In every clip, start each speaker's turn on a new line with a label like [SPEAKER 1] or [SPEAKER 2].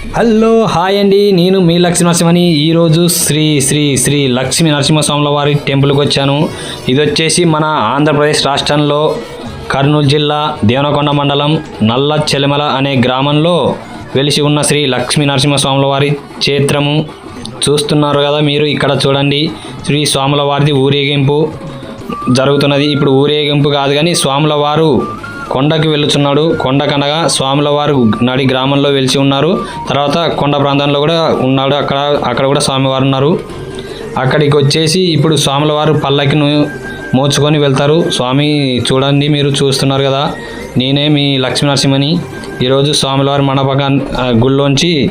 [SPEAKER 1] Hello hi అండి. నేను మీ లక్ష్మీ నరసింహని ఈరోజు శ్రీ శ్రీ శ్రీ లక్ష్మీ నరసింహస్వాముల వారి టెంపుల్కి వచ్చాను. ఇది వచ్చేసి మన ఆంధ్రప్రదేశ్ రాష్ట్రంలో కర్నూలు జిల్లా దేవనకొండ మండలం నల్ల చెలమల అనే గ్రామంలో వెలిసి ఉన్న శ్రీ లక్ష్మీ నరసింహస్వాముల వారి క్షేత్రము. చూస్తున్నారు కదా మీరు ఇక్కడ చూడండి. శ్రీ స్వాముల వారిది ఊరేగింపు జరుగుతున్నది. ఇప్పుడు ఊరేగింపు కాదు కానీ స్వాముల వారు కొండకి వెళ్ళుచున్నాడు కొండకనగా స్వాముల వారు నడి గ్రామంలో వెలిచి ఉన్నారు. తర్వాత కొండ ప్రాంతంలో కూడా ఉన్నాడు. అక్కడ అక్కడ కూడా స్వామివారు ఉన్నారు. అక్కడికి వచ్చేసి ఇప్పుడు స్వాముల వారు పల్లకిను మోచుకొని వెళ్తారు. స్వామి చూడండి మీరు చూస్తున్నారు కదా. నేనే మీ లక్ష్మీనరసింహని. ఈరోజు స్వాముల వారి మండపక గుళ్ళోంచి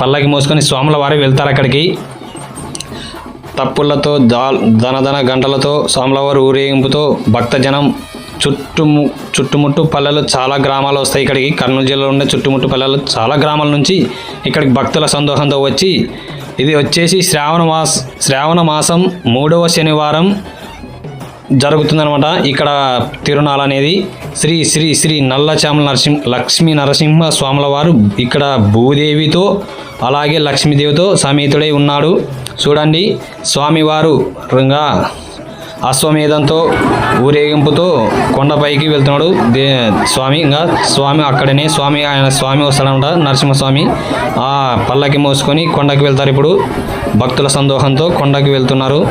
[SPEAKER 1] పల్లకి మోసుకొని స్వాముల వారు వెళ్తారు అక్కడికి. తప్పులతో దా ధనధన గంటలతో స్వాములవారి ఊరేగింపుతో భక్తజనం చుట్టుము చుట్టుముట్టు పల్లెలు చాలా గ్రామాలు వస్తాయి ఇక్కడికి. కర్నూలు జిల్లాలో ఉండే చుట్టుముట్టు పల్లెలు చాలా గ్రామాల నుంచి ఇక్కడికి భక్తుల సందోహంతో వచ్చి ఇది వచ్చేసి శ్రావణ మాస శ్రావణ మాసం మూడవ శనివారం జరుగుతుందనమాట ఇక్కడ తిరునాళ అనేది శ్రీ శ్రీ శ్రీ నల్లచామల నరసింహ లక్ష్మీ నరసింహ స్వాముల వారు ఇక్కడ భూదేవితో అలాగే లక్ష్మీదేవితో సమేతుడై ఉన్నాడు. చూడండి స్వామివారు రంగా అశ్వమేధంతో ఊరేగింపుతో కొండపైకి వెళ్తున్నాడు దే స్వామి. ఇంకా స్వామి అక్కడనే స్వామి ఆయన స్వామి వస్తాడంట నరసింహస్వామి. ఆ పల్లకి మోసుకొని కొండకి వెళ్తారు ఇప్పుడు. భక్తుల సందోహంతో కొండకి వెళ్తున్నారు.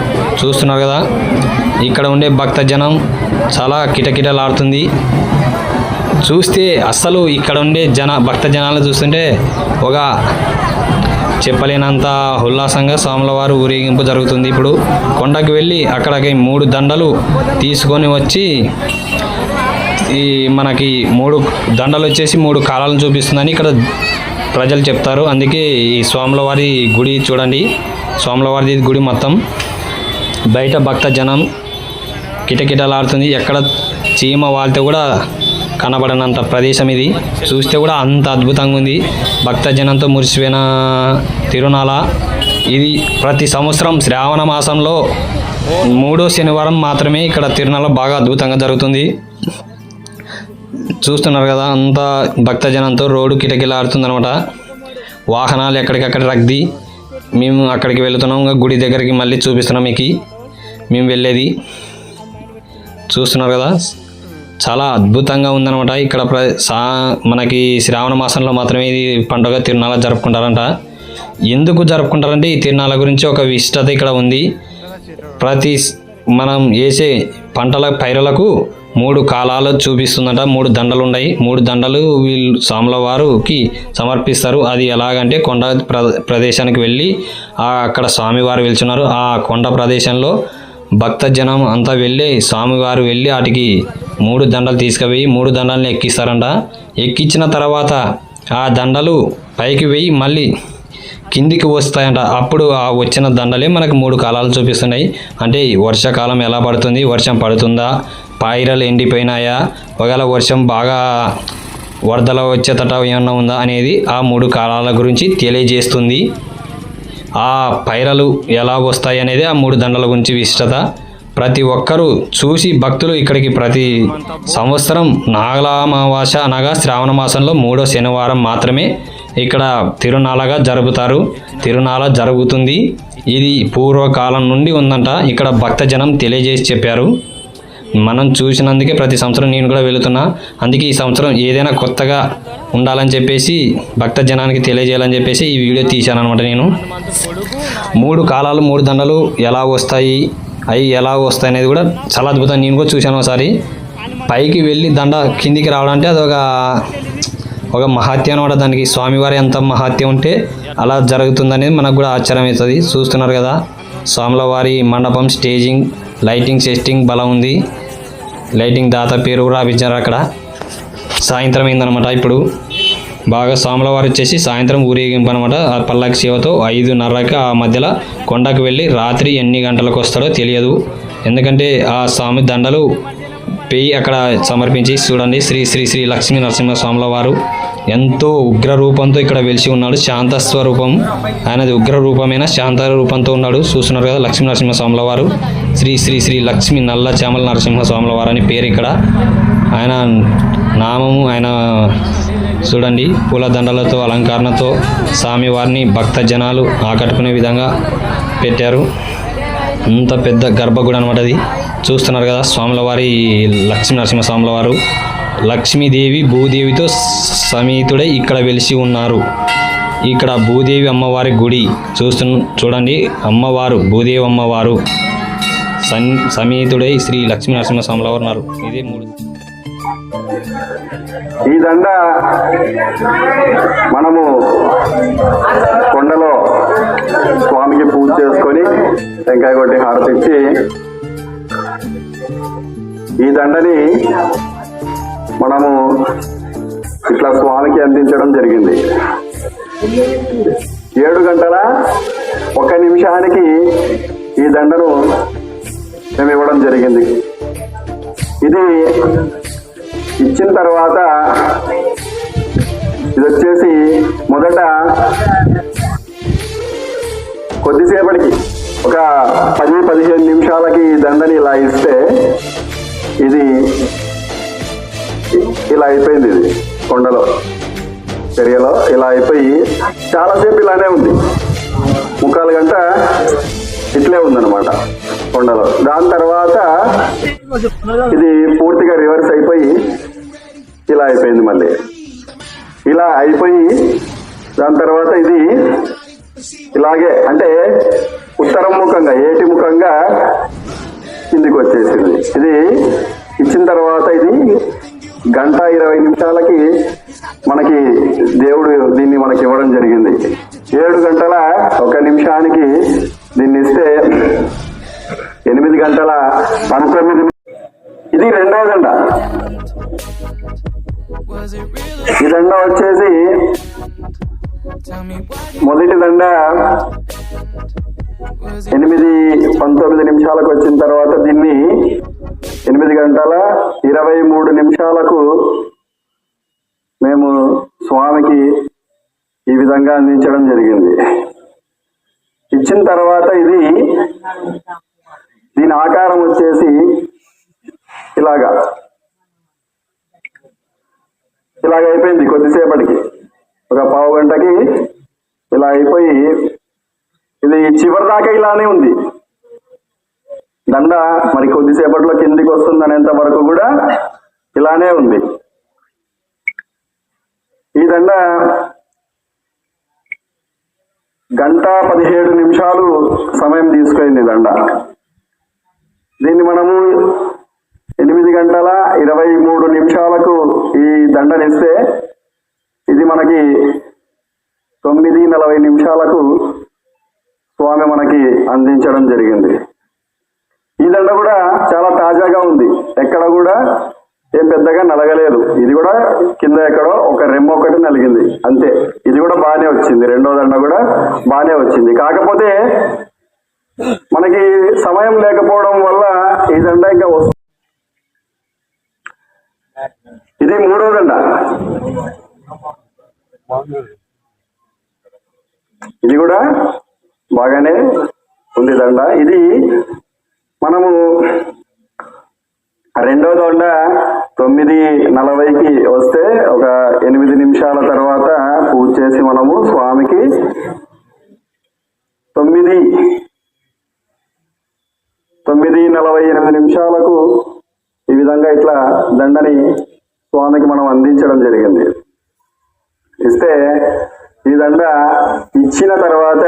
[SPEAKER 1] చూస్తున్నారు కదా ఇక్కడ ఉండే భక్త జనం చాలా కిటకిటలాడుతుంది. చూస్తే అస్సలు ఇక్కడ ఉండే జన భక్త జనాలు చూస్తుంటే ఒక చెప్పలేనంత ఉల్లాసంగా స్వాములవారు ఊరేగింపు జరుగుతుంది. ఇప్పుడు కొండకు వెళ్ళి అక్కడికి మూడు దండలు తీసుకొని వచ్చి ఈ మనకి మూడు దండలు వచ్చేసి మూడు కాలాలను చూపిస్తుందని ఇక్కడ ప్రజలు చెప్తారు. అందుకే ఈ స్వాములవారి గుడి చూడండి. స్వాములవారి గుడి మొత్తం. బయట భక్త జనం కిటకిటలాడుతుంది. ఎక్కడ చీమ వాళ్తే కూడా కనబడనంత ప్రదేశం ఇది. చూస్తే కూడా అంత అద్భుతంగా ఉంది భక్తజనంతో మురిసిపోయిన తిరునాల ఇది ప్రతి సంవత్సరం శ్రావణ మాసంలో మూడో శనివారం మాత్రమే ఇక్కడ తిరునాల బాగా అద్భుతంగా జరుగుతుంది. చూస్తున్నారు కదా అంత భక్తజనంతో రోడ్డు కిటకిలాడుతుందనమాట వాహనాలు ఎక్కడికక్కడ రగ్ది మేము అక్కడికి వెళుతున్నాం గుడి దగ్గరికి మళ్ళీ చూపిస్తున్నాం మీకు. మేము వెళ్ళేది. చూస్తున్నారు కదా చాలా అద్భుతంగా ఉందన్నమాట. ఇక్కడ ప్ర సా మనకి శ్రావణ మాసంలో మాత్రమే ఇది పండుగ తిరునాళ జరుపుకుంటారంట. ఎందుకు జరుపుకుంటారంటే ఈ తిరునాళ గురించి ఒక విశిష్టత ఇక్కడ ఉంది. ప్రతి మనం వేసే పంటల పైరులకు మూడు కాలాలు చూపిస్తుందంట. మూడు దండలు ఉన్నాయి. మూడు దండలు వీళ్ళు సాముల వారికి సమర్పిస్తారు. అది ఎలాగంటే కొండ ప్ర ప్రదేశానికి వెళ్ళి అక్కడ స్వామివారు వెళ్తున్నారు ఆ కొండ ప్రదేశంలో భక్త జనం అంతా వెళ్ళి స్వామివారు వెళ్ళి వాటికి మూడు దండలు తీసుకుపోయి మూడు దండల్ని ఎక్కిస్తారంట. ఎక్కించిన తర్వాత ఆ దండలు పైకి వెయ్యి మళ్ళీ కిందికి వస్తాయంట. అప్పుడు ఆ వచ్చిన దండలే మనకు మూడు కాలాలు చూపిస్తున్నాయి. అంటే వర్షాకాలం ఎలా పడుతుంది వర్షం పడుతుందా పాయిరలు ఎండిపోయినాయా ఒకవేళ వర్షం బాగా వరదల వచ్చేటట ఏమన్నా ఉందా అనేది ఆ మూడు కాలాల గురించి తెలియజేస్తుంది. ఆ పైరలు ఎలా వస్తాయి అనేది ఆ మూడు దండల గురించి విశిష్టత. ప్రతి ఒక్కరూ చూసి భక్తులు ఇక్కడికి ప్రతి సంవత్సరం నాగలామావాస అనగా శ్రావణ మాసంలో మూడో శనివారం మాత్రమే ఇక్కడ తిరునాళగా జరుపుతారు. తిరునాళ జరుగుతుంది. ఇది పూర్వకాలం నుండి ఉందంట. ఇక్కడ భక్తజనం తెలియజేసి చెప్పారు. మనం చూసినందుకే ప్రతి సంవత్సరం నేను కూడా వెళుతున్నా. అందుకే ఈ సంవత్సరం ఏదైనా కొత్తగా ఉండాలని చెప్పేసి భక్త జనానికి తెలియజేయాలని చెప్పేసి ఈ వీడియో తీశాను అనమాట నేను. మూడు కాలాలు మూడు దండలు ఎలా వస్తాయి అవి ఎలా వస్తాయి అనేది కూడా చాలా అద్భుతం నేను కూడా చూశాను ఒకసారి. పైకి వెళ్ళి దండ కిందికి రావడంటే అది ఒక ఒక మహాత్యం అనమాట దానికి. స్వామివారి ఎంత మహాత్యం ఉంటే అలా జరుగుతుందనేది మనకు కూడా ఆశ్చర్యం అవుతుంది చూస్తున్నారు కదా స్వాముల వారి మండపం స్టేజింగ్ లైటింగ్ సెట్టింగ్ బలం ఉంది. లైటింగ్ దాత పేరు కూడా రాపించారు అక్కడ. సాయంత్రం అయిందనమాట ఇప్పుడు. బాగా స్వాముల వచ్చేసి సాయంత్రం ఊరేగింపు అనమాట ఆ పల్లకి సేవతో ఐదున్నరకి ఆ మధ్యలో కొండకు వెళ్ళి రాత్రి ఎన్ని గంటలకు వస్తాడో తెలియదు. ఎందుకంటే ఆ స్వామి దండలు పెయి అక్కడ సమర్పించి చూడండి శ్రీ శ్రీ శ్రీ లక్ష్మీ నరసింహస్వాముల వారు ఎంతో ఉగ్ర రూపంతో ఇక్కడ వెలిసి ఉన్నాడు. శాంత స్వరూపం. ఆయనది ఉగ్ర రూపమైన? శాంత రూపంతో ఉన్నాడు. చూస్తున్నారు కదా లక్ష్మీ నరసింహస్వాముల వారు. శ్రీ శ్రీ శ్రీ లక్ష్మీ నల్ల చామల నరసింహస్వాముల వారు అని పేరు ఇక్కడ. ఆయన నామము ఆయన చూడండి పూలదండలతో అలంకరణతో స్వామివారిని భక్త జనాలు ఆకట్టుకునే విధంగా పెట్టారు. అంత పెద్ద గర్భగుడి అనమాట అది. చూస్తున్నారు కదా స్వాముల వారి లక్ష్మీ నరసింహస్వాముల వారు లక్ష్మీదేవి భూదేవితో సమేతుడై ఇక్కడ వెలిసి ఉన్నారు. ఇక్కడ భూదేవి అమ్మవారి గుడి. చూస్తు చూడండి అమ్మవారు భూదేవి అమ్మవారు. సన్ సమేతుడై శ్రీ లక్ష్మీ నరసింహస్వాముల వారు ఉన్నారు. ఇదే మూడు.
[SPEAKER 2] ఈ దండ టెంకాయ కొట్టి హారతి ఇచ్చి ఈ దండని మనము ఇట్లా స్వామికి అందించడం జరిగింది. ఏడు గంటల ఒక నిమిషానికి ఈ దండను మేము ఇవ్వడం జరిగింది. ఇది ఇచ్చిన తర్వాత ఇది వచ్చేసి మొదట కొద్దిసేపటికి ఒక పది పదిహేను నిమిషాలకి దండని ఇలా ఇస్తే ఇది ఇలా అయిపోయింది ఇది కొండలో. చర్యలో ఇలా అయిపోయి చాలాసేపు ఇలానే ఉంది. ముక్కాలు గంట ఇట్లే ఉందన్నమాట కొండలో. దాని తర్వాత ఇది పూర్తిగా రివర్స్ అయిపోయి ఇలా అయిపోయింది మళ్ళీ. ఇలా అయిపోయి దాని తర్వాత ఇది ఇలాగే అంటే ఉత్తరం ముఖంగా ఏటి ముఖంగా కిందికి వచ్చేసింది ఇది ఇచ్చిన తర్వాత ఇది గంట ఇరవై నిమిషాలకి మనకి దేవుడు దీన్ని మనకి ఇవ్వడం జరిగింది. ఏడు గంటల ఒక నిమిషానికి దీన్ని ఇస్తే ఎనిమిది గంటల పంతొమ్మిది ఇది రెండవ దండ ఈ దండ వచ్చేసి మొదటి దండ ఎనిమిది పంతొమ్మిది నిమిషాలకు వచ్చిన తర్వాత దీన్ని ఎనిమిది గంటల ఇరవై మూడు నిమిషాలకు మేము స్వామికి ఈ విధంగా అందించడం జరిగింది. ఇచ్చిన తర్వాత ఇది దీని ఆకారం వచ్చేసి ఇలాగా. ఇలాగ అయిపోయింది కొద్దిసేపటికి. ఒక పావు గంటకి ఇలా అయిపోయి ఇది చివరి దాకా ఇలానే ఉంది. దండ మరి కొద్దిసేపట్లో కిందికి వస్తుంది అనేంత వరకు కూడా ఇలానే ఉంది. ఈ దండ గంట పదిహేడు నిమిషాలు సమయం తీసుకుంది దండ. దీన్ని మనము ఎనిమిది గంటల ఇరవై మూడు నిమిషాలకు ఈ దండనిస్తే ఇది మనకి తొమ్మిది నలభై నిమిషాలకు అందించడం జరిగింది. ఈ దండ కూడా చాలా తాజాగా ఉంది. ఎక్కడ కూడా ఏం పెద్దగా నలగలేదు. ఇది కూడా కింద ఎక్కడో ఒక రెమ్మ ఒకటి నలిగింది. అంతే. ఇది కూడా బాగానే వచ్చింది. రెండో దండ కూడా బాగానే వచ్చింది. కాకపోతే మనకి సమయం లేకపోవడం వల్ల ఈ దండ ఇంకా వస్తుంది ఇది మూడో దండ. ఇది కూడా బాగానే ఉంది దండ ఇది మనము రెండో దండ తొమ్మిది నలభైకి వస్తే ఒక ఎనిమిది నిమిషాల తర్వాత పూజ చేసి మనము స్వామికి తొమ్మిది తొమ్మిది నలభై ఎనిమిది నిమిషాలకు ఈ విధంగా ఇట్లా దండని స్వామికి మనం అందించడం జరిగింది. ఇస్తే ఈ దండ ఇచ్చిన తర్వాత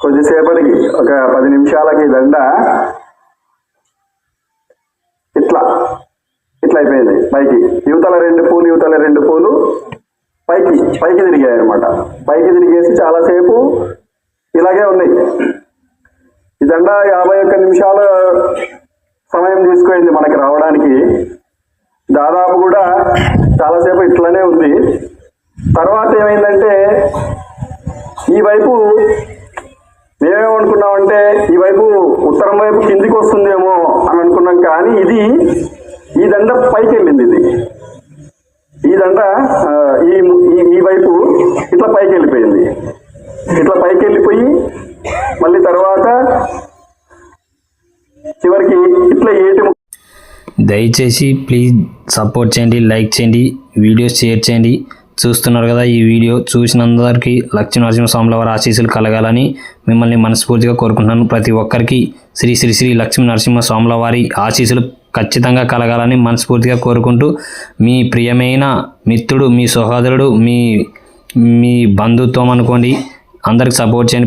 [SPEAKER 2] కొద్దిసేపటికి ఒక పది నిమిషాలకి దండ ఇట్లా ఇట్లా అయిపోయింది. పైకి. యువతల రెండు పూలు యువతల రెండు పూలు పైకి పైకి తిరిగాయి అనమాట పైకి తిరిగేసి చాలాసేపు ఇలాగే ఉన్నాయి. ఈ దండ యాభై ఒక్క నిమిషాల సమయం తీసుకుంది మనకి రావడానికి. దాదాపు కూడా చాలాసేపు ఇట్లానే ఉంది. తర్వాత ఏమైందంటే ఈ వైపు మేమేమనుకున్నామంటే ఈ వైపు ఉత్తరం వైపు కిందికి వస్తుందేమో అని అనుకున్నాం కానీ ఇది ఈ దండ పైకి వెళ్ళింది ఇది. ఈ దండ ఈ ఈ- వైపు ఇట్లా పైకి వెళ్ళిపోయింది ఇట్లా పైకి వెళ్ళిపోయి మళ్ళీ తర్వాత చివరికి ఇట్లా ఏటి
[SPEAKER 1] దయచేసి ప్లీజ్ సపోర్ట్ చేయండి లైక్ చేయండి వీడియోస్ షేర్ చేయండి. చూస్తున్నారు కదా ఈ వీడియో. చూసినందరికీ లక్ష్మీ నరసింహస్వాముల వారి ఆశీస్సులు కలగాలని మిమ్మల్ని మనస్ఫూర్తిగా కోరుకుంటున్నాను. ప్రతి ఒక్కరికి శ్రీ శ్రీ శ్రీ లక్ష్మీ నరసింహస్వాముల వారి ఆశీస్సులు ఖచ్చితంగా కలగాలని మనస్ఫూర్తిగా కోరుకుంటూ మీ ప్రియమైన మిత్రుడు మీ సహోదరుడు మీ మీ బంధుత్వం అనుకోండి. అందరికి సపోర్ట్ చేయండి.